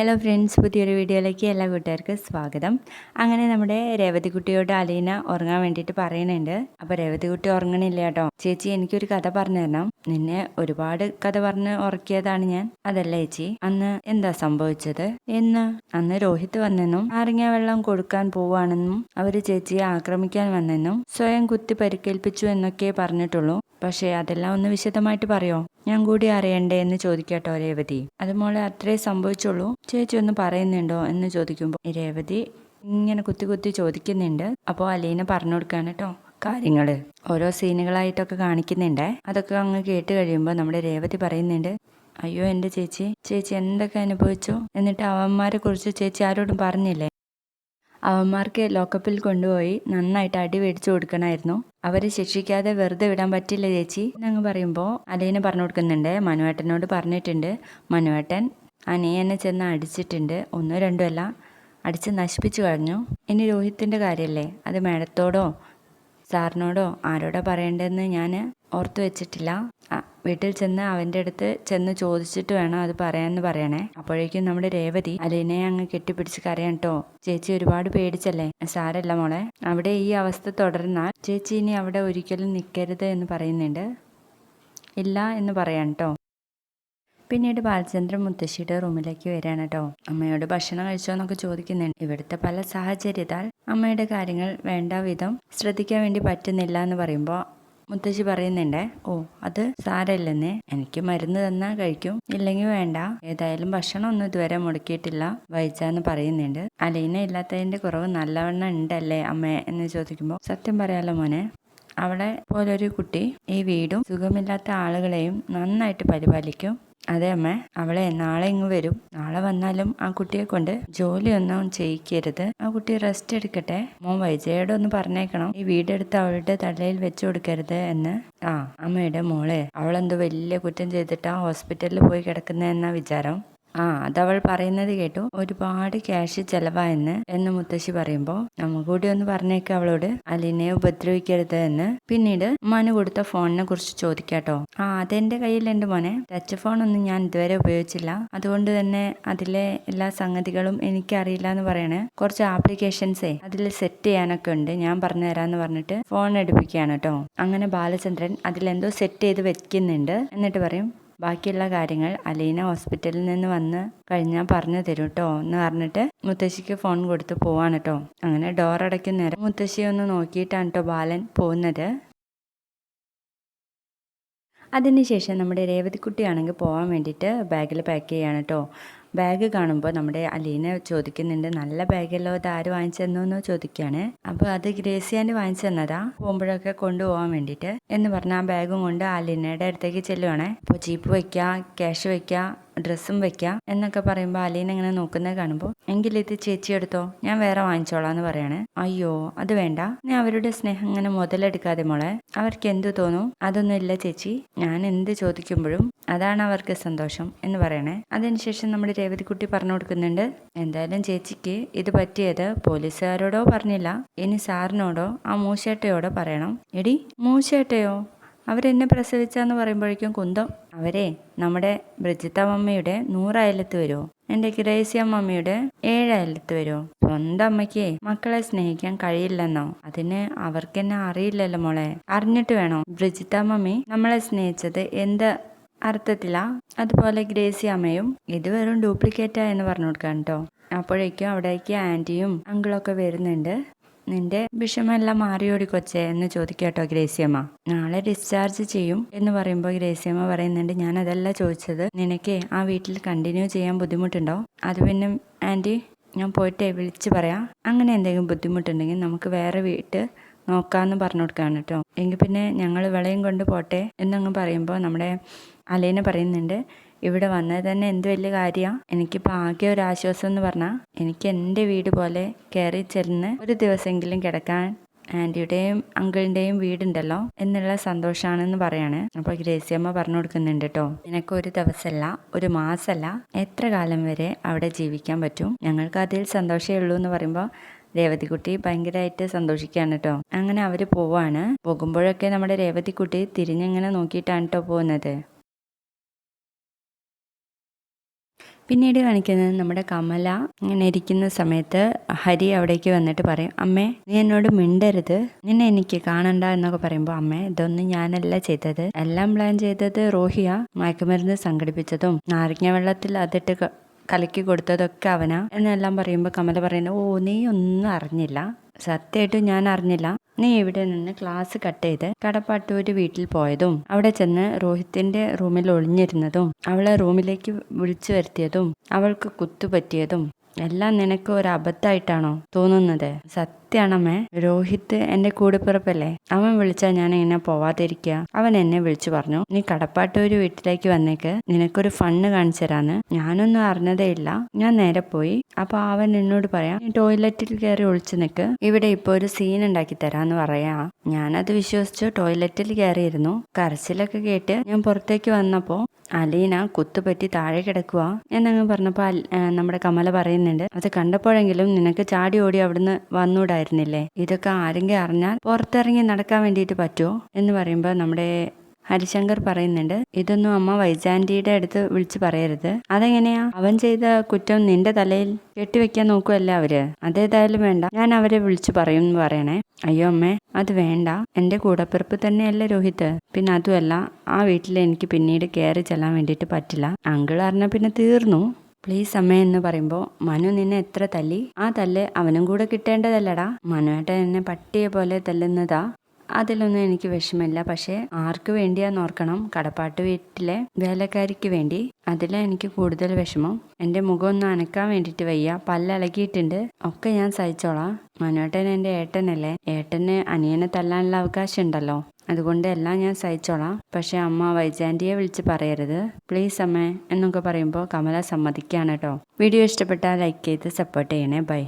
Hello friends പുതിയൊരു വീഡിയോയിലേക്ക് എല്ലാ കൂട്ടുകാർക്കും സ്വാഗതം. അങ്ങനെ നമ്മുടെ രേവതി കുട്ടിയോട് അലീന ഉറങ്ങാൻ വേണ്ടിയിട്ട് പറയുന്നുണ്ട്. അപ്പോൾ രേവതി കുട്ടി ഉറങ്ങണില്ല കേട്ടോ. ചേച്ചി എനിക്കൊരു കഥ പറഞ്ഞു തരണം. നിന്നെ ഒരുപാട് കഥ പറഞ്ഞ് ഉറക്കിയതാണ് ഞാൻ. അതല്ല ചേച്ചി? അന്ന് എന്താ സംഭവിച്ചത്? എന്ന് അന്ന് രോഹിത് വന്നെന്നും നാരങ്ങ വെള്ളം കൊടുക്കാൻ പോവാണെന്നും അവർ ചേച്ചിയെ ആക്രമിക്കാൻ വന്നെന്നും സ്വയം കുത്തി പരിക്കേൽപ്പിച്ചു എന്നൊക്കെ പറഞ്ഞിട്ടുള്ളൂ. പക്ഷേ അതെല്ലാം ഒന്ന് വിശദമായിട്ട് പറയോ? ഞാൻ കൂടി അറിയണ്ടേ എന്ന് ചോദിക്കട്ടോ രേവതി. അതുമോളെ അത്രേ സംഭവിച്ചുള്ളൂ. ചേച്ചി ഒന്ന് പറയുന്നുണ്ടോ എന്ന് ചോദിക്കുമ്പോൾ രേവതി ഇങ്ങനെ കുത്തി കുത്തി ചോദിക്കുന്നുണ്ട്. അപ്പോൾ അലീന പറഞ്ഞു കൊടുക്കാണ് കേട്ടോ കാര്യങ്ങൾ ഓരോ സീനുകളായിട്ടൊക്കെ കാണിക്കുന്നുണ്ടേ. അതൊക്കെ അങ്ങ് കേട്ട് കഴിയുമ്പോൾ നമ്മുടെ രേവതി പറയുന്നുണ്ട് അയ്യോ എന്റെ ചേച്ചി ചേച്ചി എന്തൊക്കെ അനുഭവിച്ചു? എന്നിട്ട് അവന്മാരെ കുറിച്ച് ചേച്ചി ആരോടും പറഞ്ഞില്ലേ? അവന്മാർക്ക് ലോക്കപ്പിൽ കൊണ്ടുപോയി നന്നായിട്ട് അടി മേടിച്ചു കൊടുക്കണമായിരുന്നു അവരെ ശിക്ഷിക്കാതെ വെറുതെ വിടാൻ പറ്റില്ല ചേച്ചി. എന്നങ്ങ് പറയുമ്പോൾ അലീന പറഞ്ഞു കൊടുക്കുന്നുണ്ട് മനുവേട്ടനോട് പറഞ്ഞിട്ടുണ്ട്. മനുവേട്ടൻ അനിയനെ ചെന്ന് അടിച്ചിട്ടുണ്ട്. ഒന്നോ രണ്ടോ അല്ല. അടിച്ച് നശിപ്പിച്ചു കഴിഞ്ഞു ഇനി രോഹിത്തിന്റെ കാര്യമല്ലേ അത് മേഡത്തോടോ സാറിനോടോ ആരോടോ പറയേണ്ടതെന്ന് ഞാൻ ഓർത്തു വെച്ചിട്ടില്ല. വീട്ടിൽ ചെന്ന് അവന്റെ അടുത്ത് ചെന്ന് ചോദിച്ചിട്ട് വേണം അത് പറയാമെന്ന് പറയണേ. അപ്പോഴേക്കും നമ്മുടെ രേവതി അലീനയെ അങ്ങ് കെട്ടിപ്പിടിച്ച് കരയാൻ കേട്ടോ ചേച്ചി ഒരുപാട് പേടിച്ചല്ലേ? സാരല്ല മോളെ. അവിടെ ഈ അവസ്ഥ തുടർന്നാൽ ചേച്ചി ഇനി അവിടെ ഒരിക്കലും നിൽക്കരുത് എന്ന് പറയുന്നുണ്ട്. ഇല്ല എന്ന് പറയാൻ കേട്ടോ പിന്നീട് ബാലചന്ദ്രൻ മുത്തശ്ശിയുടെ റൂമിലേക്ക് വരികയാണ് കേട്ടോ. അമ്മയോട് ഭക്ഷണം കഴിച്ചോ എന്നൊക്കെ ചോദിക്കുന്നുണ്ട്. ഇവിടുത്തെ പല സാഹചര്യത്താൽ അമ്മയുടെ കാര്യങ്ങൾ വേണ്ട വിധം ശ്രദ്ധിക്കാൻ വേണ്ടി പറ്റുന്നില്ല എന്ന് പറയുമ്പോൾ മുത്തശ്ശി പറയുന്നുണ്ട് ഓ അത് സാരല്ലെന്നേ. എനിക്ക് മരുന്ന് തന്നാൽ കഴിക്കും. ഇല്ലെങ്കിൽ വേണ്ട. ഏതായാലും ഭക്ഷണം ഒന്നും ഇതുവരെ മുടക്കിയിട്ടില്ല വൈച്ചാന്ന് പറയുന്നുണ്ട്. അലീന ഇല്ലാത്തതിന്റെ കുറവ് നല്ലവണ്ണം ഉണ്ടല്ലേ അമ്മ എന്ന് ചോദിക്കുമ്പോൾ സത്യം പറയാലോ മോനെ അവളെ പോലൊരു കുട്ടി ഈ വീടും സുഖമില്ലാത്ത ആളുകളെയും നന്നായിട്ട് പരിപാലിക്കും. അതെ അമ്മ. അവളെ നാളെ ഇങ്ങ് വരും. നാളെ വന്നാലും ആ കുട്ടിയെ കൊണ്ട് ജോലിയൊന്നും ചെയ്യിക്കരുത്. ആ കുട്ടി റെസ്റ്റ് എടുക്കട്ടെ. മോൻ വൈജയോട് ഒന്ന് പറഞ്ഞേക്കണം. ഈ വീടെടുത്ത് അവളുടെ തലയിൽ വെച്ചു കൊടുക്കരുത് എന്ന്. ആ അമ്മയുടെ മോളെ. അവളെന്തോ വലിയ കുറ്റം ചെയ്തിട്ടാ ഹോസ്പിറ്റലിൽ പോയി കിടക്കുന്നതെന്നാ വിചാരം. ആ അതവൾ പറയുന്നത് കേട്ടു. ഒരുപാട് ക്യാഷ് ചെലവായെന്ന് എന്ന് മുത്തശ്ശി പറയുമ്പോൾ നമ്മ കൂടി ഒന്ന് പറഞ്ഞേക്ക അവളോട്. അലിനെ ഉപദ്രവിക്കരുത് എന്ന്. പിന്നീട് മനു കൊടുത്ത ഫോണിനെ കുറിച്ച് ചോദിക്കാട്ടോ. ആ അതെന്റെ കയ്യിലുണ്ട് മോനെ. ടച്ച് ഫോൺ ഒന്നും ഞാൻ ഇതുവരെ ഉപയോഗിച്ചില്ല. അതുകൊണ്ട് തന്നെ അതിലെ എല്ലാ സംഗതികളും എനിക്കറിയില്ല എന്ന് പറയണേ. കുറച്ച് ആപ്ലിക്കേഷൻസേ അതിൽ സെറ്റ് ചെയ്യാനൊക്കെ ഉണ്ട്. ഞാൻ പറഞ്ഞു തരാന്ന് പറഞ്ഞിട്ട് ഫോൺ എടുപ്പിക്കുകയാണ് കേട്ടോ. അങ്ങനെ ബാലചന്ദ്രൻ അതിലെന്തോ സെറ്റ് ചെയ്ത് വെക്കുന്നുണ്ട് എന്നിട്ട് പറയും ബാക്കിയുള്ള കാര്യങ്ങൾ അലീന ഹോസ്പിറ്റലിൽ നിന്ന് വന്ന് കഴിഞ്ഞാൽ പറഞ്ഞു തരും കേട്ടോ എന്ന് പറഞ്ഞിട്ട് മുത്തശ്ശിക്ക് ഫോൺ കൊടുത്ത് പോവാണ് കേട്ടോ അങ്ങനെ ഡോർ അടയ്ക്കുന്ന നേരം മുത്തശ്ശി ഒന്ന് നോക്കിയിട്ടാണ് കേട്ടോ ബാലൻ പോകുന്നത്. അതിനുശേഷം നമ്മുടെ രേവതിക്കുട്ടിയാണെങ്കിൽ പോകാൻ വേണ്ടിയിട്ട് ബാഗിൽ പാക്ക് ചെയ്യാണ് കേട്ടോ ബാഗ് കാണുമ്പോൾ നമ്മുടെ അലീന ചോദിക്കുന്നുണ്ട് നല്ല ബാഗല്ലോ ഇത്? ആര് വാങ്ങിച്ചെന്നോന്ന് ചോദിക്കുകയാണ് അപ്പോൾ അത് ഗ്രേസിയാന്റെ വാങ്ങിച്ചു തന്നതാ. പോകുമ്പോഴൊക്കെ കൊണ്ടുപോകാൻ വേണ്ടിയിട്ട് എന്ന് പറഞ്ഞ ആ ബാഗും കൊണ്ട് അലീനയുടെ അടുത്തേക്ക് ചെല്ലുവാണേ. അപ്പോൾ ജീപ്പ് വയ്ക്കുക ക്യാഷ് വയ്ക്കുക ഡ്രസ്സും വെക്കാം എന്നൊക്കെ പറയുമ്പോൾ അലീന ഇങ്ങനെ നോക്കുന്നത് കാണുമ്പോൾ എങ്കിൽ ഇത് ചേച്ചി എടുത്തോ? ഞാൻ വേറെ വാങ്ങിച്ചോളാം എന്ന് പറയാണ്. അയ്യോ അത് വേണ്ട. ഞാൻ അവരുടെ സ്നേഹം ഇങ്ങനെ മുതലെടുക്കാതെ മോളെ. അവർക്ക് എന്തു തോന്നും? അതൊന്നും ഇല്ല ചേച്ചി. ഞാൻ എന്ത് ചോദിക്കുമ്പോഴും അതാണ് അവർക്ക് സന്തോഷം എന്ന് പറയണേ. അതിനുശേഷം നമ്മുടെ രേവതിക്കുട്ടി പറഞ്ഞു കൊടുക്കുന്നുണ്ട് എന്തായാലും ചേച്ചിക്ക് ഇത് പറ്റിയത് പോലീസുകാരോടോ പറഞ്ഞില്ല. ഇനി സാറിനോടോ ആ മൂശേട്ടയോടോ പറയണം. എടി മൂശേട്ടയോ? അവരെന്നെ പ്രസവിച്ചാന്ന് പറയുമ്പോഴേക്കും കുന്തം അവരെ നമ്മുടെ ബ്രിജിത്ത മമ്മയുടെ നൂറയലത്ത് വരുമോ എന്റെ ഗ്രേസിയ മമ്മിയുടെ ഏഴയലത്ത് വരുമോ സ്വന്തം അമ്മയ്ക്ക് മക്കളെ സ്നേഹിക്കാൻ കഴിയില്ലെന്നോ? അതിന് അവർക്കെന്നെ അറിയില്ലല്ലോ മോളെ. അറിഞ്ഞിട്ട് വേണോ? ബ്രിജിത്ത മമ്മി നമ്മളെ സ്നേഹിച്ചത് എന്ത് അർത്ഥത്തിലാ? അതുപോലെ ഗ്രേസി അമ്മയും ഇത് വെറും ഡ്യൂപ്ലിക്കേറ്റാ എന്ന് പറഞ്ഞു കൊടുക്കാൻ കേട്ടോ അപ്പോഴേക്കും അവിടേക്ക് ആന്റിയും അങ്കിളൊക്കെ വരുന്നുണ്ട്. നിന്റെ വിഷമെല്ലാം മാറിയോടി കൊച്ചേ എന്ന് ചോദിക്കാട്ടോ ഗ്രേസിയമ്മ. നാളെ ഡിസ്ചാർജ് ചെയ്യും എന്ന് പറയുമ്പോൾ ഗ്രേസിയമ്മ പറയുന്നുണ്ട് ഞാൻ അതല്ല ചോദിച്ചത്. നിനക്ക് ആ വീട്ടിൽ കണ്ടിന്യൂ ചെയ്യാൻ ബുദ്ധിമുട്ടുണ്ടോ? അത് പിന്നെ ആന്റി ഞാൻ പോയിട്ട് വിളിച്ച് പറയാം. അങ്ങനെ എന്തെങ്കിലും ബുദ്ധിമുട്ടുണ്ടെങ്കിൽ നമുക്ക് വേറെ വീട്ട് നോക്കാമെന്ന് പറഞ്ഞു കൊടുക്കുകയാണ് കേട്ടോ എങ്കിൽ പിന്നെ ഞങ്ങൾ വിളയും കൊണ്ട് പോട്ടെ എന്നങ്ങ് പറയുമ്പോൾ നമ്മുടെ അലേന പറയുന്നുണ്ട് ഇവിടെ വന്നത് തന്നെ എന്ത് വലിയ കാര്യമാണ് എനിക്കിപ്പോൾ ആകെ ഒരു ആശ്വാസം എന്ന് പറഞ്ഞാൽ എനിക്ക് എന്റെ വീട് പോലെ കയറി ചെല്ലുന്ന ഒരു ദിവസമെങ്കിലും കിടക്കാൻ ആന്റിയുടെയും അങ്കിളിന്റെയും വീടുണ്ടല്ലോ എന്നുള്ള സന്തോഷമാണെന്ന് പറയാണ്. അപ്പോൾ ഗ്രേസിയമ്മ പറഞ്ഞു കൊടുക്കുന്നുണ്ട് കേട്ടോ നിനക്ക് ഒരു ദിവസമല്ല ഒരു മാസമല്ല എത്ര കാലം വരെ അവിടെ ജീവിക്കാൻ പറ്റും? ഞങ്ങൾക്ക് അതിൽ സന്തോഷമേ ഉള്ളൂ എന്ന് പറയുമ്പോൾ രേവതിക്കുട്ടി ഭയങ്കരമായിട്ട് സന്തോഷിക്കുകയാണ് കേട്ടോ അങ്ങനെ അവർ പോവാണ്. പോകുമ്പോഴൊക്കെ നമ്മുടെ രേവതിക്കുട്ടി തിരിഞ്ഞിങ്ങനെ നോക്കിയിട്ടാണ് കേട്ടോ പോകുന്നത്. പിന്നീട് കാണിക്കുന്നത് നമ്മുടെ കമല ഇങ്ങനെ ഇരിക്കുന്ന സമയത്ത് ഹരി അവിടേക്ക് വന്നിട്ട് പറയും അമ്മേ നീ എന്നോട് മിണ്ടരുത്. നിന്നെ എനിക്ക് കാണണ്ട എന്നൊക്കെ പറയുമ്പോൾ അമ്മേ ഇതൊന്നും ഞാനല്ല ചെയ്തത്. എല്ലാം പ്ലാൻ ചെയ്തത് റോഹിയ. മയക്കുമരുന്ന് സംഘടിപ്പിച്ചതും നാരങ്ങ വെള്ളത്തിൽ അതിട്ട് കലക്കി കൊടുത്തതൊക്കെ അവനാ. എന്നെല്ലാം പറയുമ്പോൾ കമല പറയുന്നത് ഓ നീ ഒന്നും അറിഞ്ഞില്ല. സത്യമായിട്ടും ഞാൻ അറിഞ്ഞില്ല. നീ ഇവിടെ നിന്ന് ക്ലാസ് കട്ട് ചെയ്ത് കടപ്പാട്ടൂര് വീട്ടിൽ പോയതും അവിടെ ചെന്ന് രോഹിത്തിന്റെ റൂമിൽ ഒളിഞ്ഞിരുന്നതും അവളെ റൂമിലേക്ക് വിളിച്ചു വരുത്തിയതും അവൾക്ക് കുത്തുപറ്റിയതും എല്ലാം നിനക്ക് ഒരു അബദ്ധമായിട്ടാണോ തോന്നുന്നത്? സത്യാണമ്മേ രോഹിത് എന്റെ കൂടിപ്പിറപ്പല്ലേ? അവൻ വിളിച്ചാൽ ഞാൻ എങ്ങനെ പോവാതിരിക്കുക. അവൻ എന്നെ വിളിച്ചു പറഞ്ഞു നീ കടപ്പാട്ടൂര് വീട്ടിലേക്ക് വന്നേക്ക്. നിനക്കൊരു ഫണ്ണ് കാണിച്ചു തരാന്ന്. ഞാനൊന്നും അറിഞ്ഞതേ ഇല്ല. ഞാൻ നേരെ പോയി. അപ്പൊ അവൻ എന്നോട് പറയാ നീ ടോയ്ലറ്റിൽ കയറി ഒളിച്ചു നിൽക്ക് ഇവിടെ ഇപ്പൊ ഒരു സീൻ ഉണ്ടാക്കി തരാന്ന് പറയാ. ഞാനത് വിശ്വസിച്ചു ടോയ്ലറ്റിൽ കയറിയിരുന്നു. കരച്ചിലൊക്കെ കേട്ട് ഞാൻ പുറത്തേക്ക് വന്നപ്പോ അലീന കുത്തുപറ്റി താഴെ കിടക്കുക എന്നങ്ങ് പറഞ്ഞപ്പോൾ നമ്മുടെ കമല പറയുന്നുണ്ട്. അത് കണ്ടപ്പോഴെങ്കിലും നിനക്ക് ചാടി ഓടി അവിടുന്ന് വന്നൂടായിരുന്നില്ലേ? ഇതൊക്കെ ആരെങ്കിലും അറിഞ്ഞാൽ പുറത്തിറങ്ങി നടക്കാൻ വേണ്ടിയിട്ട് പറ്റുമോ എന്ന് പറയുമ്പോൾ നമ്മുടെ ഹരിശങ്കർ പറയുന്നുണ്ട് ഇതൊന്നും അമ്മ വൈജാന്റിയുടെ അടുത്ത് വിളിച്ചു പറയരുത്. അതെങ്ങനെയാ? അവൻ ചെയ്ത കുറ്റം നിന്റെ തലയിൽ കെട്ടിവെക്കാൻ നോക്കുമല്ലേ അവർ? അതേതായാലും വേണ്ട. ഞാൻ അവരെ വിളിച്ചു പറയും എന്ന് പറയണേ. അയ്യോ അമ്മേ അത് വേണ്ട. എന്റെ കൂടപ്പിറപ്പ് തന്നെയല്ലേ രോഹിത് പിന്നെ അതുമല്ല ആ വീട്ടിൽ എനിക്ക് പിന്നീട് കയറി ചെല്ലാൻ വേണ്ടിയിട്ട് പറ്റില്ല. അങ്കിൾ അറിഞ്ഞ പിന്നെ തീർന്നു. പ്ലീസ് അമ്മ എന്ന് പറയുമ്പോൾ മനു നിന്നെ എത്ര തല്ലി? ആ തല്ല് അവനും കൂടെ കിട്ടേണ്ടതല്ലടാ. മനുവേട്ടൻ എന്നെ പട്ടിയെ പോലെ തല്ലുന്നതാ. അതിലൊന്നും എനിക്ക് വിഷമില്ല പക്ഷേ ആർക്ക് വേണ്ടിയാന്ന് ഓർക്കണം. കടപ്പാട്ട് വീട്ടിലെ വേലക്കാരിക്ക് വേണ്ടി അതിലാണ് എനിക്ക് കൂടുതൽ വിഷമം. എന്റെ മുഖം ഒന്ന് അനക്കാൻ വേണ്ടിയിട്ട് വയ്യ. പല്ലളകിയിട്ടുണ്ട് ഒക്കെ ഞാൻ സഹിച്ചോളാം. മനോട്ടൻ എന്റെ ഏട്ടനല്ലേ? ഏട്ടന് അനിയനെ തല്ലാനുള്ള അവകാശം ഉണ്ടല്ലോ അതുകൊണ്ട് എല്ലാം ഞാൻ സഹിച്ചോളാം. പക്ഷെ അമ്മ വൈജാന്റിയെ വിളിച്ച് പറയരുത്. പ്ലീസ് അമ്മേ എന്നൊക്കെ പറയുമ്പോൾ കമല സമ്മതിക്കാണ് കേട്ടോ. വീഡിയോ ഇഷ്ടപ്പെട്ടാൽ ലൈക്ക് ചെയ്ത് സപ്പോർട്ട് ചെയ്യണേ. ബൈ.